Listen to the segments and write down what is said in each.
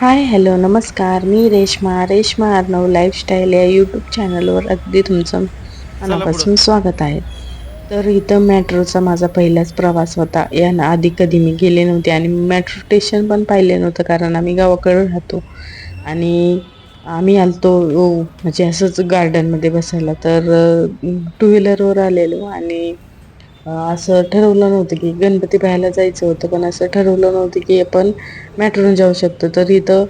हाय hello नमस्कार. मी Reshma. Reshma Arnav lifestyle या यूट्यूब चॅनलवर अगदी तुमचं मनापासून स्वागत आहे. तर इथं मेट्रोचा माझा पहिलाच प्रवास होता. या आधी कधी मी गेले नव्हते आणि मेट्रो स्टेशन पण पाहिले नव्हतं कारण आम्ही गावाकडे राहतो. आणि आम्ही आलतो म्हणजे असंच गार्डनमध्ये बसायला. तर टू व्हीलरवर आलेलो आणि असं ठरवलं नव्हतं की गणपती पाहायला जायचं होतं पण असं ठरवलं नव्हतं की आपण मेट्रोने जाऊ शकतो. तर इथं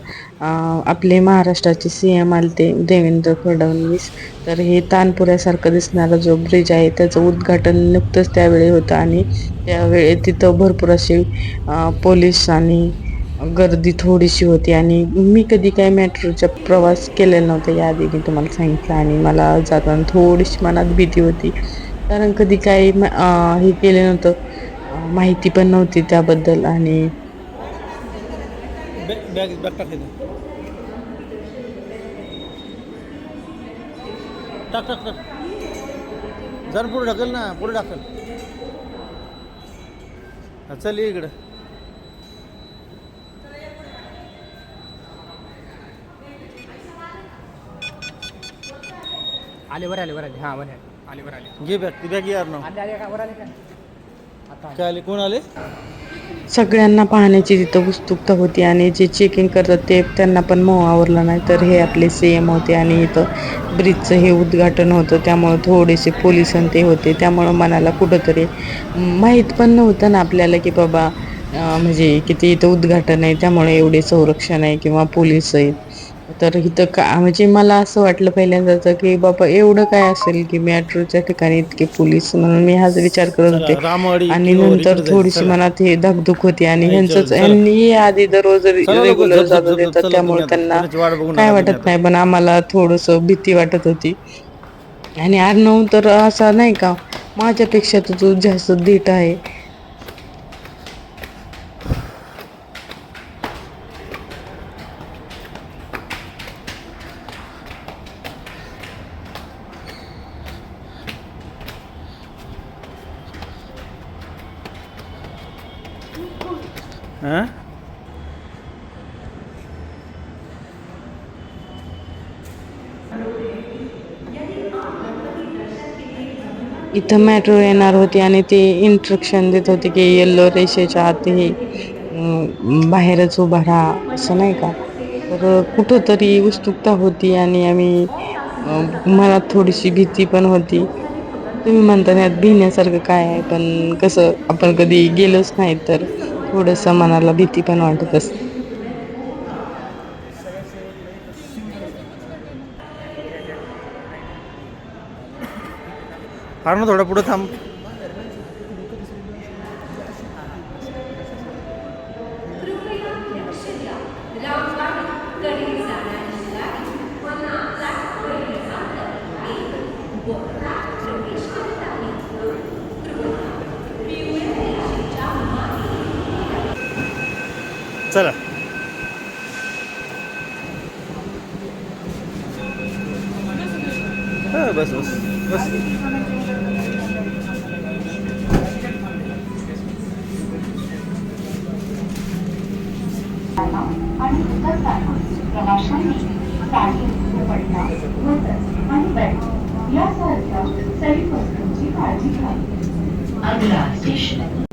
आपले महाराष्ट्राचे सी एम आलते देवेंद्र फडणवीस. तर हे तानपुऱ्यासारखं दिसणारा जो ब्रिज आहे त्याचं उद्घाटन नुकतंच त्यावेळी होतं आणि त्यावेळी तिथं भरपूर असे पोलीस आणि गर्दी थोडीशी होती. आणि मी कधी काय मेट्रोचा प्रवास केलेला नव्हता याआधी मी तुम्हाला सांगितलं आणि मला जाताना थोडीशी मनात भीती होती. कारण कधी काही हे केलं नव्हतं. माहिती पण नव्हती त्याबद्दल आणि टाक टाक टाक जर पुढे ढकल ना पुढे ढकल. चल इकडं. आले वर आले वर आले. हां वर आले. घे बॅग ती बॅग यार ना आले आले का वर आले का? आता काय आले? कोण आले? सगळ्यांना पाहण्याची तिथं उत्सुकता होती आणि जे चेकिंग करतात ते त्यांना पण मोह आवरला नाही. तर हे आपले सी एम होते आणि इथं ब्रिजचं हे उद्घाटन होतं. त्यामुळं थोडेसे पोलिसन ते होते. त्यामुळं मनाला कुठंतरी माहीत पण नव्हतं ना आपल्याला की बाबा म्हणजे किती इथं उद्घाटन आहे. त्यामुळे एवढे संरक्षण आहे किंवा पोलीस आहेत. तर इथं का म्हणजे मला असं वाटलं पहिल्यांदाच की बाबा एवढं काय असेल की मेट्रोच्या ठिकाणी इतके पोलीस म्हणून मी हाच विचार करत होते आणि नंतर थोडीशी. मनात हे धकधक होती आणि ह्यांचंच. यांनी आधी दररोज रेग्युलर येतात चला त्यामुळे. त्यांना काय वाटत नाही पण आम्हाला थोडंसं भीती वाटत होती आणि अर्णव तर असा नाही का माझ्यापेक्षा तर तू जास्त धीट आहे हां इथं मेट्रो येणार होती आणि ते इन्स्ट्रक्शन देत होते की येल्लो रेषेच्या आत हे बाहेरच उभा राहा असं नाही का? तर कुठंतरी उत्सुकता होती आणि आम्ही मला मनात थोडीशी भीती पण होती. तुम्ही म्हणता यात भिण्यासारखं काय आहे? पण कसं आपण कधी गेलोच नाही तर थोडंसं मनाला भीती पण वाटत असते. फार ना थोडा पुढं थांब. चला. हा, बस बस बस. आणि उतरताना प्रवाशांनी साडी दुपट्टा धोतर आणि बेल्ट यासारख्या वस्तूंची काळजी घ्यावी. आग्रा स्टेशन